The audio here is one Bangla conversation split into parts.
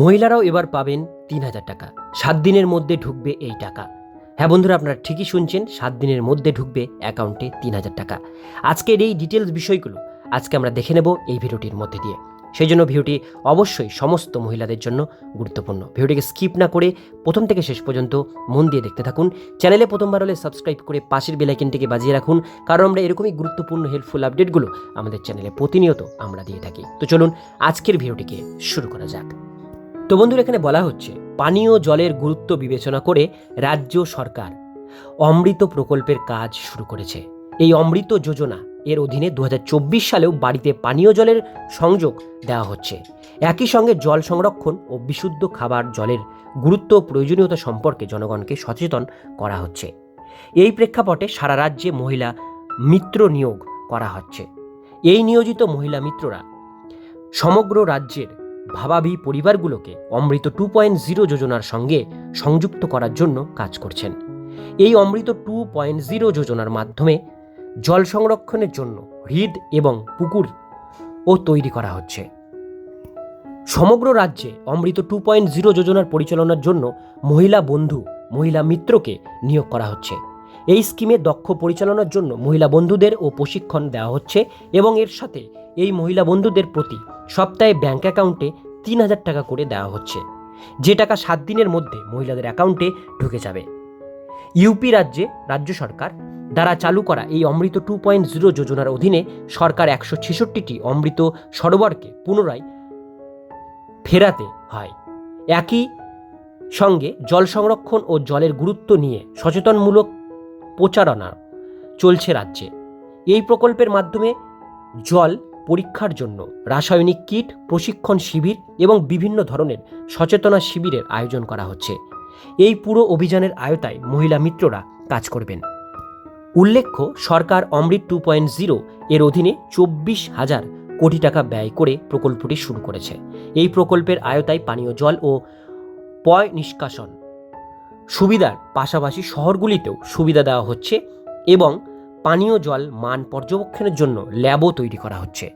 মহিলারাও এবার পাবেন তিন হাজার টাকা। সাত দিনের মধ্যে ঢুকবে এই টাকা। হ্যাঁ বন্ধুরা, আপনারা ঠিকই শুনছেন, সাত দিনের মধ্যে ঢুকবে অ্যাকাউন্টে তিন হাজার টাকা। আজকের এই ডিটেলস বিষয়গুলো আজকে আমরা দেখে নেব এই ভিডিওটির মধ্যে দিয়ে। সেই জন্য ভিডিওটি অবশ্যই সমস্ত মহিলাদের জন্য গুরুত্বপূর্ণ। ভিডিওটিকে স্কিপ না করে প্রথম থেকে শেষ পর্যন্ত মন দিয়ে দেখতে থাকুন। চ্যানেলে প্রথমবার হলে সাবস্ক্রাইব করে পাশের বেলাইকেনটিকে বাজিয়ে রাখুন, কারণ আমরা এরকমই গুরুত্বপূর্ণ হেল্পফুল আপডেটগুলো আমাদের চ্যানেলে প্রতিনিয়ত আমরা দিয়ে থাকি। তো চলুন আজকের ভিডিওটিকে শুরু করা যাক। তো বন্ধুরা, এখানে বলা হচ্ছে পানীয় জলের গুরুত্ব বিবেচনা করে রাজ্য সরকার অমৃত প্রকল্পের কাজ শুরু করেছে। এই অমৃত যোজনা এর অধীনে দু হাজার চব্বিশ সালেও বাড়িতে পানীয় জলের সংযোগ দেওয়া হচ্ছে। একই সঙ্গে জল সংরক্ষণ ও বিশুদ্ধ খাবার জলের গুরুত্ব ও প্রয়োজনীয়তা সম্পর্কে জনগণকে সচেতন করা হচ্ছে। এই প্রেক্ষাপটে সারা রাজ্যে মহিলা মিত্র নিয়োগ করা হচ্ছে। এই নিয়োজিত মহিলা মিত্ররা সমগ্র রাজ্যের ভাবাবি পরিবারগুলোকে অমৃত টু পয়েন্ট জিরো যোজনার সঙ্গে সংযুক্ত করার জন্য কাজ করছেন। এই অমৃত টু পয়েন্ট জিরো যোজনার মাধ্যমে জল সংরক্ষণের জন্য হ্রদ এবং পুকুর ও তৈরি করা হচ্ছে। সমগ্র রাজ্যে অমৃত টু পয়েন্ট জিরো যোজনার পরিচালনার জন্য মহিলা বন্ধু, মহিলা মিত্রকে নিয়োগ করা হচ্ছে। এই স্কিমে দক্ষ পরিচালনার জন্য মহিলা বন্ধুদের ও প্রশিক্ষণ দেওয়া হচ্ছে এবং এর সাথে এই মহিলা বন্ধুদের প্রতি সপ্তাহে ব্যাংক অ্যাকাউন্টে তিন হাজার টাকা করে দেওয়া হচ্ছে। যে টাকা সাত দিনের মধ্যে মহিলাদের অ্যাকাউন্টে ঢুকে যাবে। ইউপি রাজ্যে রাজ্য সরকার দ্বারা চালু করা এই অমৃত টু পয়েন্ট জিরো যোজনার অধীনে সরকার একশো ছেষট্টিটি অমৃত সরোবরকে পুনরায় ফেরাতে হয়। একই সঙ্গে জল সংরক্ষণ ও জলের গুরুত্ব নিয়ে সচেতনমূলক প্রচারণা চলছে রাজ্যে। এই প্রকল্পের মাধ্যমে জল পরীক্ষার জন্য রাসায়নিক কিট, প্রশিক্ষণ শিবির এবং বিভিন্ন ধরনের সচেতনা শিবিরের আয়োজন করা হচ্ছে। এই পুরো অভিযানের আয়তায় মহিলা মিত্ররা কাজ করবেন। উল্লেখ্য, সরকার অমৃত টু পয়েন্ট জিরো এর অধীনে চব্বিশ হাজার কোটি টাকা ব্যয় করে প্রকল্পটি শুরু করেছে। এই প্রকল্পের আয়তায় পানীয় জল ও পয় নিষ্কাশন সুবিধার পাশাপাশি শহরগুলিতেও সুবিধা দেওয়া হচ্ছে এবং পানীয় জল মান পর্যবেক্ষণের জন্য ল্যাবও তৈরি করা হচ্ছে।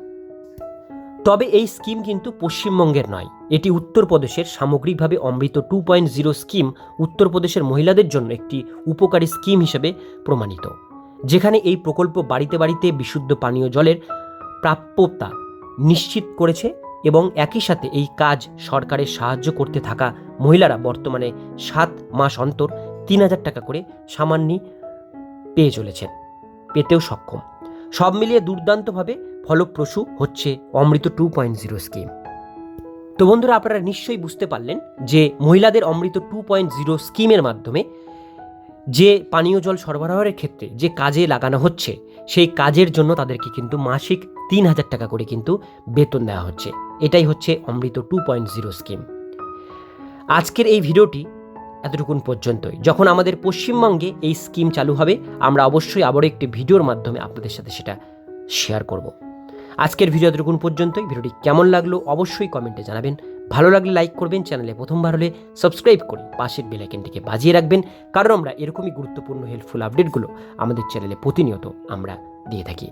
তবে এই স্কিম কিন্তু পশ্চিমবঙ্গের নয়। এটি উত্তরপ্রদেশের সামগ্রিকভাবে Amrit two point zero scheme উত্তরপ্রদেশের মহিলাদের জন্য একটি উপকারী স্কিম হিসেবে প্রমাণিত। যেখানে এই প্রকল্প বাড়িতে বাড়িতে বিশুদ্ধ পানীয় জলের প্রাপ্যতা নিশ্চিত করেছে এবং একই সাথে এই কাজ সরকারের সাহায্য করতে থাকা মহিলারা বর্তমানে সাত মাস অন্তর তিন হাজার টাকা করে সামান্য পেয়ে চলেছেন। পেতেও সক্ষম। সব মিলিয়ে দুর্দান্তভাবে ফলপ্রসূ হচ্ছে Amrit two point zero scheme তো বন্ধুরা, আপনারা নিশ্চয়ই বুঝতে পারলেন যে মহিলাদের অমৃত টু পয়েন্ট জিরো স্কিমের মাধ্যমে যে পানীয় জল সরবরাহের ক্ষেত্রে যে কাজে লাগানো হচ্ছে, সেই কাজের জন্য তাদেরকে কিন্তু মাসিক তিন হাজার টাকা করে কিন্তু বেতন দেওয়া হচ্ছে। এটাই হচ্ছে Amrit two point zero scheme আজকের এই ভিডিওটি এতটুকুন পর্যন্তই। যখন আমাদের পশ্চিমবঙ্গে এই স্কিম চালু হবে, আমরা অবশ্যই আবারও একটি ভিডিওর মাধ্যমে আপনাদের সাথে সেটা শেয়ার করব। আজকের ভিডিও এতটুকুন পর্যন্তই। ভিডিওটি কেমন লাগল অবশ্যই কমেন্টে জানাবেন। ভালো লাগলে লাইক করবেন, চ্যানেলে প্রথমবার হলে সাবস্ক্রাইব করে পাশের বেলাইকেনটিকে বাজিয়ে রাখবেন। কারণ আমরা এরকমই গুরুত্বপূর্ণ হেল্পফুল আপডেটগুলো আমাদের চ্যানেলে প্রতিনিয়ত আমরা দিয়ে থাকি।